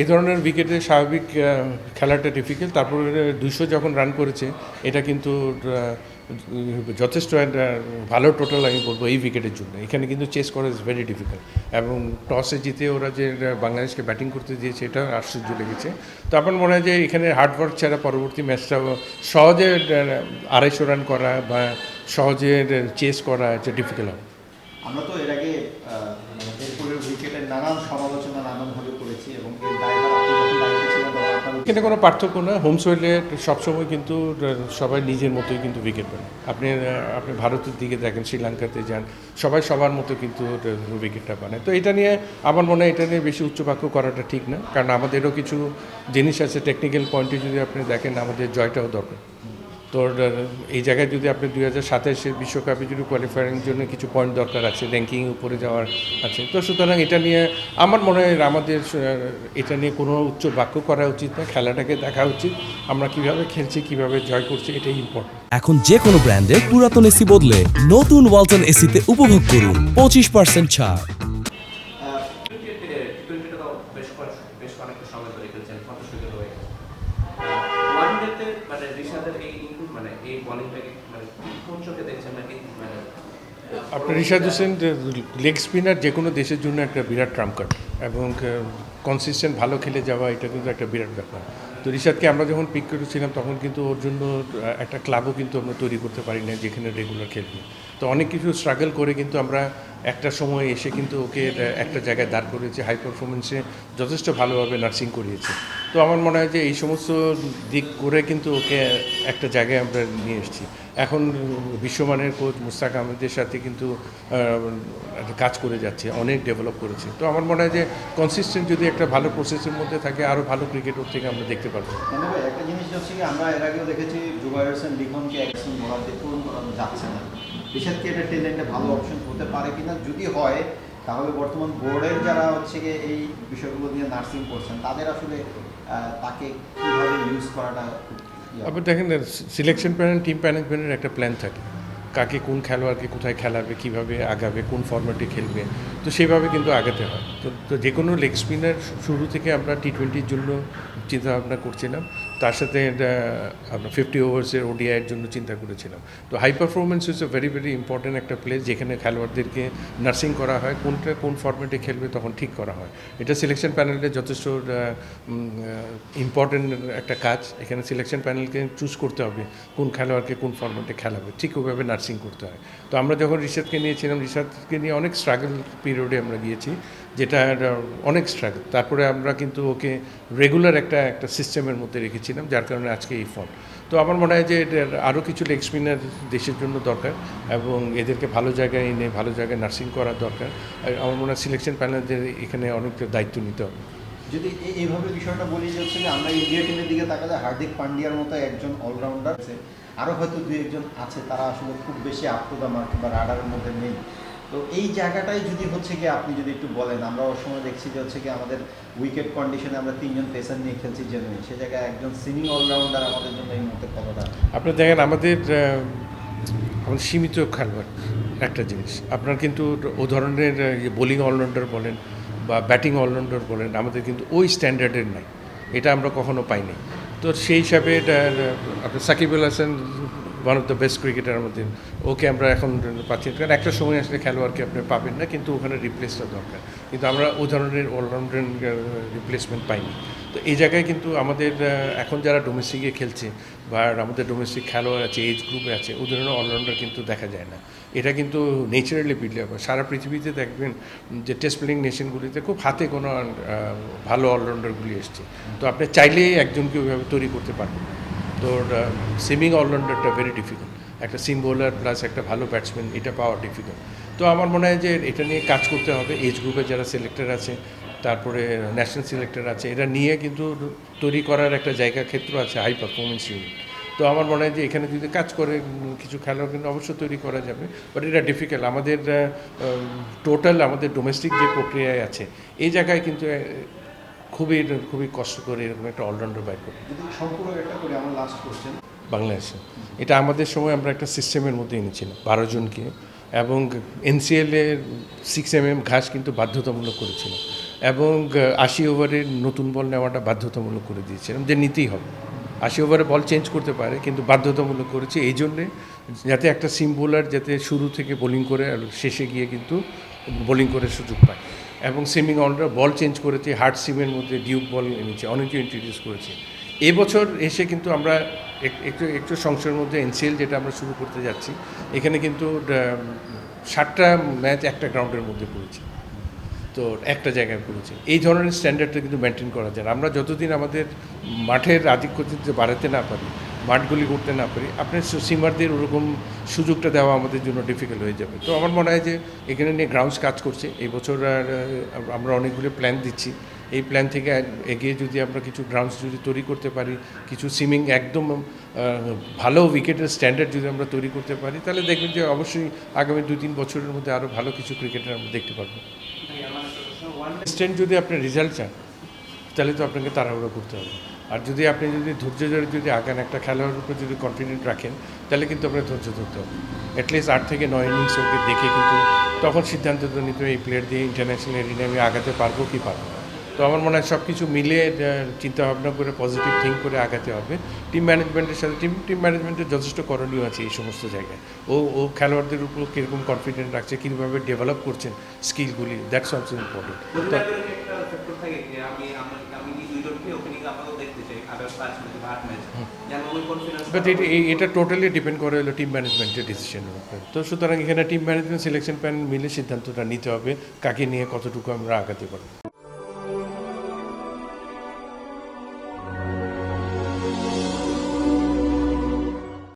এই ধরনের উইকেটে স্বাভাবিক খেলাটা ডিফিকাল্ট তারপরে দুইশো যখন রান করেছে, এটা কিন্তু যথেষ্ট ভালো টোটাল আমি বলব এই উইকেটের জন্য। এখানে কিন্তু চেস করা ইজ ভেরি ডিফিকাল্ট এবং টসে জিতে ওরা যে বাংলাদেশকে ব্যাটিং করতে দিয়েছে, এটা আশ্চর্য লেগেছে। তো আমার মনে হয় যে এখানে হার্ডওয়ার্ক ছাড়া পরবর্তী ম্যাচটা সহজে আড়াইশো রান করা বা সহজে চেস করা এটা ডিফিকাল্ট হবে। আমরা তো এর আগে উইকেটের নানান সমালোচনা নানানভাবে করেছি এখানে কোনো পার্থক্য না। হোম সোয়েলে সবসময় কিন্তু সবাই নিজের মতোই কিন্তু উইকেট পান আপনি আপনি ভারতের দিকে দেখেন, শ্রীলঙ্কাতে যান, সবাই সবার মতো কিন্তু উইকেটটা পান তো এটা নিয়ে আমার মনে হয় এটা নিয়ে বেশি উচ্চবাক্য করাটা ঠিক না। কারণ আমাদেরও কিছু জিনিস আছে টেকনিক্যাল পয়েন্টে যদি আপনি দেখেন, আমাদের জয়টাও দরকার। তো এই জায়গায় যদি আপনি দুই হাজার সাতাশের বিশ্বকাপে যদি কোয়ালিফায়ারিং জন্য কিছু পয়েন্ট দরকার আছে র্যাঙ্কিং উপরে যাওয়ার আছে তো সুতরাং এটা নিয়ে আমার মনে হয় আমাদের এটা নিয়ে কোনো উচ্চ বাক্য করা উচিত না খেলাটাকে দেখা উচিত আমরা কীভাবে খেলছি কীভাবে জয় করছি এটাই ইম্পর্টেন্ট এখন যে কোনো ব্র্যান্ডের পুরাতন এসি বদলে নতুন ওয়ালটন এসিতে উপভোগ করুন পঁচিশ পার্সেন্ট ছাড়। বেশ অনেকটা সময় ধরে খেলছেন ফটোশুটে হয়ে ওয়ান ডেতে মানে এই মানে এই বোলিংটাকে মানে কোন চোখে দেখছেন নাকি মানে আপনার রিশাদ হোসেন লেগ স্পিনার যে কোনো দেশের জন্য একটা বিরাট ট্রাম্প কার্ড এবং কনসিস্টেন্ট ভালো খেলে যাওয়া, এটা কিন্তু একটা বিরাট ব্যাপার। তো ঋষাদকে আমরা যখন পিক করেছিলাম, তখন কিন্তু ওর জন্য একটা ক্লাবও কিন্তু আমরা তৈরি করতে পারি না যেখানে রেগুলার খেলবে। তো অনেক কিছু স্ট্রাগল করে কিন্তু আমরা একটা সময় এসে কিন্তু ওকে একটা জায়গায় দাঁড় করেছি হাই পারফরমেন্সে যথেষ্ট ভালোভাবে নার্সিং করিয়েছে। তো আমার মনে হয় যে এই সমস্ত দিক করে কিন্তু ওকে একটা জায়গায় আমরা নিয়ে এসেছি। এখন বিশ্বমানের কোচ মুস্তাক আহমেদের সাথে কিন্তু কাজ করে যাচ্ছে, অনেক ডেভেলপ করেছে। তো আমার মনে হয় যে কনসিস্টেন্ট যদি একটা ভালো প্রসেসের মধ্যে থাকে, আরও ভালো ক্রিকেট ওর থেকে আমরা দেখতে পারব। মানে একটা জিনিস হচ্ছে আমরা এর আগেও দেখেছি লিখনকে করানো যাচ্ছে না। বিশেষ কি এটা ভালো অপশন হতে পারে কিনা যদি হয়, তাহলে বর্তমান বোর্ডের যারা হচ্ছে গিয়ে এই বিষয়গুলো নিয়ে নার্সিং করছেন, তাদের আসলে তাকে কীভাবে ইউজ করাটা ইয়ে। আবার দেখেন সিলেকশন প্যানেল টিম ম্যানেজমেন্টের একটা প্ল্যান থাকে কাকে কোন খেলোয়াড়কে কোথায় খেলাবে, কীভাবে আগাবে, কোন ফর্মেটে খেলবে তো সেভাবে কিন্তু আগাতে হয়। তো তো যে কোনো লেগ স্পিনার শুরু থেকে আমরা টি টোয়েন্টির জন্য চিন্তা ভাবনা করছিলাম। তার সাথে আমরা ফিফটি ওভার্সের ওডিআইয়ের জন্য চিন্তা করেছিলাম। তো high performance is a very very important একটা প্লেস যেখানে খেলোয়াড়দেরকে নার্সিং করা হয়। কোনটা, কোন ফর্ম্যাটে খেলবে তখন ঠিক করা হয়। এটা সিলেকশন প্যানেলে যথেষ্ট ইম্পর্ট্যান্ট একটা কাজ। এখানে সিলেকশন প্যানেলকে চুজ করতে হবে কোন খেলোয়াড়কে কোন ফর্ম্যাটে খেলাবে। ঠিক ওইভাবে নার্সিং করতে হয়। তো আমরা যখন রিসার্চকে নিয়েছিলাম রিসার্চকে নিয়ে অনেক স্ট্রাগল পিরিয়ডে আমরা গিয়েছি যেটা অনেক স্ট্রাগল তারপরে আমরা কিন্তু ওকে রেগুলার একটা একটা সিস্টেমের মধ্যে রেখেছিলাম, যার কারণে আজকে এই ফল তো আমার মনে হয় যে এটার আরও কিছু লেগ স্পিনার দেশের জন্য দরকার এবং এদেরকে ভালো জায়গায় এনে, ভালো জায়গায় নার্সিং করা দরকার। আমার মনে হয় সিলেকশন প্যানেলদের এখানে অনেকটা দায়িত্ব নিতে হবে। যদি এই- এইভাবে বিষয়টা বলি যে হচ্ছে আমরা ইন্ডিয়া টিমের দিকে তাকালে হার্দিক পান্ডিয়ার মতো একজন অলরাউন্ডার আছে। আরও হয়তো দু একজন আছে, তারা আসলে খুব বেশি আপ টু বা রাডারের মধ্যে নেই। তো এই জায়গাটাই যদি হচ্ছে কি আপনি যদি একটু বলেন, আমরা ওর সময় দেখছি যে হচ্ছে কি আমাদের উইকেট কন্ডিশনে আমরা তিনজন পেসার নিয়ে খেলছি জেনুইন সে জায়গায় একজন সিনিং অলরাউন্ডার আমাদের জন্য এই মুহূর্তে কতটা? আপনি দেখেন, আমাদের আমাদের সীমিত খেলোয়াড়, একটা জিনিস। আপনার কিন্তু ও ধরনের বোলিং অলরাউন্ডার বলেন বা ব্যাটিং অলরাউন্ডার বলেন, আমাদের কিন্তু ওই স্ট্যান্ডার্ডের নাই। এটা আমরা কখনো পাইনি। তো সেই হিসাবে আপনার Shakib Al Hasan one of the best cricketer আমাদের ওকে আমরা এখন পাচ্ছি। কারণ একটা সময় আসলে খেলোয়াড়কে আপনি পাবেন না, কিন্তু ওখানে রিপ্লেসটা দরকার। কিন্তু আমরা ও ধরনের অলরাউন্ডার রিপ্লেসমেন্ট পাইনি। তো এই জায়গায় কিন্তু আমাদের এখন যারা ডোমেস্টিকে খেলছে বা আমাদের ডোমেস্টিক খেলোয়াড় আছে এজ গ্রুপে আছে, ও ধরনের অলরাউন্ডার কিন্তু দেখা যায় না। এটা কিন্তু নেচারালি বিল্ড আপ সারা পৃথিবীতে দেখবেন যে টেস্ট প্লেইং নেশনগুলিতে খুব হাতে কোনো ভালো অলরাউন্ডারগুলি এসছে। তো আপনি চাইলেই একজনকে ওইভাবে তৈরি করতে পারবেন তো সিমিং অলরাউন্ডারটা ভেরি ডিফিকাল্ট একটা সিম বোলার প্লাস একটা ভালো ব্যাটসম্যান এটা পাওয়া ডিফিকাল্ট তো আমার মনে হয় যে এটা নিয়ে কাজ করতে হবে। এজ গ্রুপে যারা সিলেক্টর আছে, তারপরে ন্যাশনাল সিলেক্টর আছে এটা নিয়ে কিন্তু তৈরি করার একটা জায়গা ক্ষেত্র আছে হাই পারফরমেন্স ইউনিট তো আমার মনে হয় যে এখানে যদি কাজ করে কিছু খেলোয়াড় কিন্তু অবশ্যই তৈরি করা যাবে। বাট এটা ডিফিকাল্ট আমাদের টোটাল আমাদের ডোমেস্টিক যে প্রক্রিয়ায় আছে, এই জায়গায় কিন্তু খুবই খুবই কষ্ট করে এরকম একটা অলরাউন্ডার করতে। একটা করে বাংলাদেশে। এটা আমাদের সময় আমরা একটা সিস্টেমের মধ্যে এনেছিলাম বারো জনকে। এবং এনসিএল এর সিক্স এম এম ঘাস কিন্তু বাধ্যতামূলক করেছিল। এবং আশি ওভারের নতুন বল নেওয়াটা বাধ্যতামূলক করে দিয়েছিলাম। যে নিতেই হবে। আশি ওভারে বল চেঞ্জ করতে পারে কিন্তু বাধ্যতামূলক করেছে। এই জন্যে যাতে একটা সিম বোলার যাতে শুরু থেকে বোলিং করে আর শেষে গিয়ে কিন্তু বোলিং করে সুযোগ পায়। এবং সিমিং অলরাউন্ডার বল চেঞ্জ করেছে হার্ড সিমের মধ্যে ডিউক বল এনেছে, অনেকে ইন্ট্রোডিউস করেছে। এবছর এসে কিন্তু আমরা এক- একটু একটু সংসারের মধ্যে এনসিএল যেটা আমরা শুরু করতে যাচ্ছি, এখানে কিন্তু ষাটটা ম্যাচ একটা গ্রাউন্ডের মধ্যে পড়েছে। তো একটা জায়গায় পড়েছে। এই ধরনের স্ট্যান্ডার্ডটা কিন্তু মেনটেন করা যায়। আমরা যতদিন আমাদের মাঠের আধিক্য বাড়াতে না পারি মাঠগুলি করতে না পারি আপনার সিমারদের ওরকম সুযোগটা দেওয়া আমাদের জন্য ডিফিকাল্ট হয়ে যাবে। তো আমার মনে হয় যে এখানে নিয়ে গ্রাউন্ডস কাজ করছে। এই বছর আর আমরা অনেকগুলো প্ল্যান দিচ্ছি। এই প্ল্যান থেকে এগিয়ে যদি আমরা কিছু গ্রাউন্ডস যদি তৈরি করতে পারি কিছু সুইমিং একদম ভালো উইকেটের স্ট্যান্ডার্ড যদি আমরা তৈরি করতে পারি তাহলে দেখবেন যে অবশ্যই আগামী দুই তিন বছরের মধ্যে আরও ভালো কিছু ক্রিকেটার আমরা দেখতে পারব। ইনস্ট্যান্ট যদি আপনি রেজাল্ট চান তাহলে তো আপনাকে তাড়াহুড়ো করতে হবে। আর যদি আপনি যদি ধৈর্য ধরে যদি আগান, একটা খেলোয়াড়ের উপর যদি কনফিডেন্ট রাখেন, তাহলে কিন্তু আপনার ধৈর্য ধরতে হবে। অ্যাটলিস্ট আট থেকে নয় ইনিংস ওকে দেখে কিন্তু তখন সিদ্ধান্ত তো নিতে এই প্লেয়ার দিয়ে ইন্টারন্যাশনাল এরিনে আমি আগাতে পারব কি পারব। তো আমার মনে হয় সব কিছু মিলে চিন্তা ভাবনা করে পজিটিভ থিঙ্ক করে আগাতে হবে। টিম ম্যানেজমেন্টের সাথে টিম টিম ম্যানেজমেন্টের যথেষ্ট করণীয় আছে এই সমস্ত জায়গায়। ও ও খেলোয়াড়দের উপর কীরকম কনফিডেন্ট রাখছে, কীভাবে ডেভেলপ করছেন স্কিলগুলি দ্যাটস অলসো ইম্পর্টেন্ট এটা টোটালি ডিপেন্ড করে হলো টিম ম্যানেজমেন্টের ডিসিশনের উপরে। তো সুতরাং এখানে টিম ম্যানেজমেন্ট সিলেকশন প্যানেল মিলে সিদ্ধান্তটা নিতে হবে কাকে নিয়ে কতটুকু আমরা আগাতে পারব।